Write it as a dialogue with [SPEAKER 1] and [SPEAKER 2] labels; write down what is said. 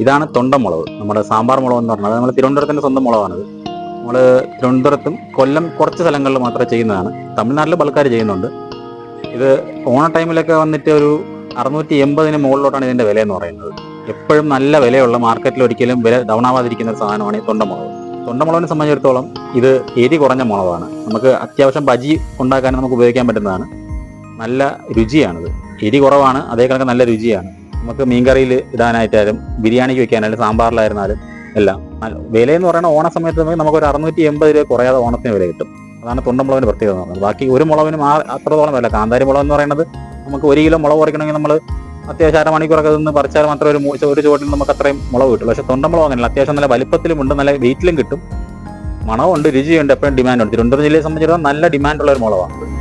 [SPEAKER 1] ഇതാണ് തൊണ്ടമുളക്. നമ്മുടെ സാമ്പാർ മുളക് എന്ന് പറഞ്ഞത് നമ്മുടെ തിരുവനന്തപുരത്തിന്റെ സ്വന്തം മുളകാണിത്. നമ്മൾ തിരുവനന്തപുരത്തും കൊല്ലം കുറച്ച് സ്ഥലങ്ങളിൽ മാത്രമേ ചെയ്യുന്നതാണ്. തമിഴ്നാട്ടിൽ ബൾക്കാർ ചെയ്യുന്നുണ്ട്. ഇത് ഓണ ടൈമിലൊക്കെ വന്നിട്ട് ഒരു അറുന്നൂറ്റി എൺപതിന് മുകളിലോട്ടാണ് ഇതിന്റെ വില എന്ന് പറയുന്നത്. എപ്പോഴും നല്ല വിലയുള്ള മാർക്കറ്റിൽ ഒരിക്കലും വില ഡൗൺ ആവാതിരിക്കുന്ന ഒരു സാധനമാണ് ഈ തൊണ്ടമുളക്. തൊണ്ടമുളകിനെ സംബന്ധിച്ചിടത്തോളം ഇത് എരി കുറഞ്ഞ മുളകാണ്. നമുക്ക് അത്യാവശ്യം ബജി ഉണ്ടാക്കാൻ നമുക്ക് ഉപയോഗിക്കാൻ പറ്റുന്നതാണ്. നല്ല രുചിയാണിത്. എരി കുറവാണ് അതേ കണക്ക് നല്ല രുചിയാണ്. നമുക്ക് മീൻകറിയിൽ ഇടാനായിട്ടായാലും ബിരിയാണിക്ക് വെക്കാനായാലും സാമ്പാറിലായിരുന്നാലും എല്ലാം. നല്ല- വിലയെന്ന് പറയുന്ന ഓണ സമയത്ത് നമുക്ക് ഒരു അറുന്നൂറ്റി എൺപത് രൂപ കുറയാതെ ഓണത്തിന് വില കിട്ടും. അതാണ് തൊണ്ടമുളകിന് പ്രത്യേകത എന്ന് പറയുന്നത്. ബാക്കി ഒരു മുളകിനും ആ അത്രത്തോളം വില. കാന്താരി മുളക് എന്ന് പറയുന്നത് നമുക്ക് ഒരു കിലോ മുളക് കുറയ്ക്കണമെങ്കിൽ നമ്മൾ അത്യാവശ്യം അരമണിക്കൂറൊക്കെ നിന്ന് പറിച്ചാൽ മാത്രമേ ഒരു ഒരു ചുവട്ടിൽ നമുക്ക് അത്രയും മുളക് കിട്ടുള്ളൂ. പക്ഷേ തൊണ്ടമുളക് അങ്ങനെയല്ല. അത്യാവശ്യം നല്ല വലിപ്പത്തിലും ഉണ്ട് നല്ല വെയിറ്റിലും കിട്ടും. മണമുണ്ട് രുചിയുണ്ട് എപ്പോഴും ഡിമാൻഡ് ഉണ്ട്. തിരുവനന്തപുരം ജില്ലയെ സംബന്ധിച്ചിടത്തോളം നല്ല ഡിമാൻഡുള്ള ഒരു മുളകാണ്.